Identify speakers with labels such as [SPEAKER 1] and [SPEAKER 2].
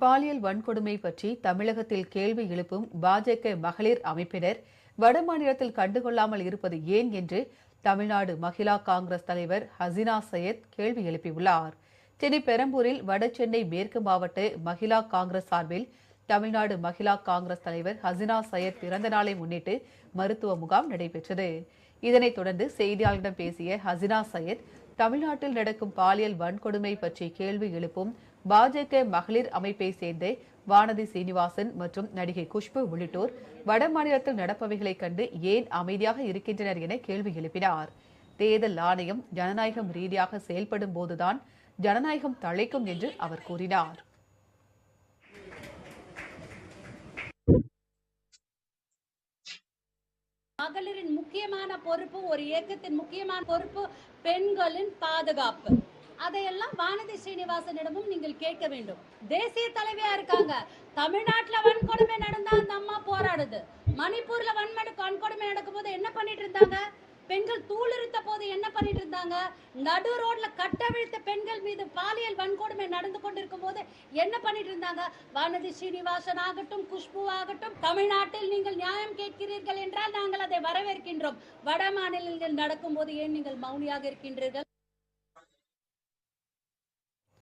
[SPEAKER 1] பாலியல் வன்கொடுமை பற்றி தமிழகத்தில் கேள்வி எழுப்பும் பாஜக மகளிர் அமைப்பினர் வடமாநிலத்தில் கண்டுகொள்ளாமல் இருப்பது ஏன் என்று தமிழ்நாடு மகிழா காங்கிரஸ் தலைவர் ஹசினா சையத் கேள்வி எழுப்பியுள்ளார். சென்னை பெரம்பூரில் வடசென்னை மேற்கு மாவட்ட மகிழா காங்கிரஸ் சார்பில் தமிழ்நாடு மகிழா காங்கிரஸ் தலைவர் ஹசினா சையத் பிறந்த நாளை முன்னிட்டு மருத்துவ முகாம் நடைபெற்றது. இதனைத் தொடர்ந்து செய்தியாளர்களிடம் பேசிய ஹசினா சையத் தமிழ்நாட்டில் நடக்கும் பாலியல் வன்கொடுமை பற்றி கேள்வி எழுப்பும் பாஜக மகளிர் அமைப்பை சேர்ந்த வானதி சீனிவாசன் மற்றும் நடிகை குஷ்பு உள்ளிட்டோர் வட மாநிலத்தில் நடப்பவைகளைக் கண்டு ஏன் அமைதியாக இருக்கின்றனர் என கேள்வி எழுப்பினார். தேர்தல் ஆணையம் ஜனநாயகம் ரீதியாக செயல்படும் போதுதான் ஜனநாயகம் தழைக்கும் என்று அவர் கூறினார்.
[SPEAKER 2] மகளிரின் முக்கியமான பொறுப்பு ஒரு இயக்கத்தின் முக்கியமான பொறுப்பு பெண்களின் பாதுகாப்பு. அதையெல்லாம் வானதி ஸ்ரீனிவாசனிடமும் நீங்கள் கேட்க வேண்டும். தேசிய தலைவியா இருக்காங்க. தமிழ்நாட்டுல வன்கொடுமை நடந்தா அந்த அம்மா போராடுது. மணிப்பூர்ல வன்மனு வன்கொடுமை நடக்கும்போது என்ன பண்ணிட்டு இருந்தாங்க? பெண்கள் தூளிருத்த போது என்ன பண்ணிட்டு இருந்தாங்க? நடு ரோட்ல கட்டவிழ்த்த பெண்கள் மீது பாலியல் வன்கொடுமை நடந்து கொண்டிருக்கும் போது என்ன பண்ணிட்டு இருந்தாங்க? வானதி ஸ்ரீனிவாசன் ஆகட்டும் குஷ்பு ஆகட்டும் தமிழ்நாட்டில் நீங்கள் நியாயம் கேட்கிறீர்கள் என்றால் நாங்கள் அதை வரவேற்கின்றோம். வட மாநிலங்கள் நடக்கும் போது ஏன் நீங்கள் மௌனியாக இருக்கின்றீர்கள்?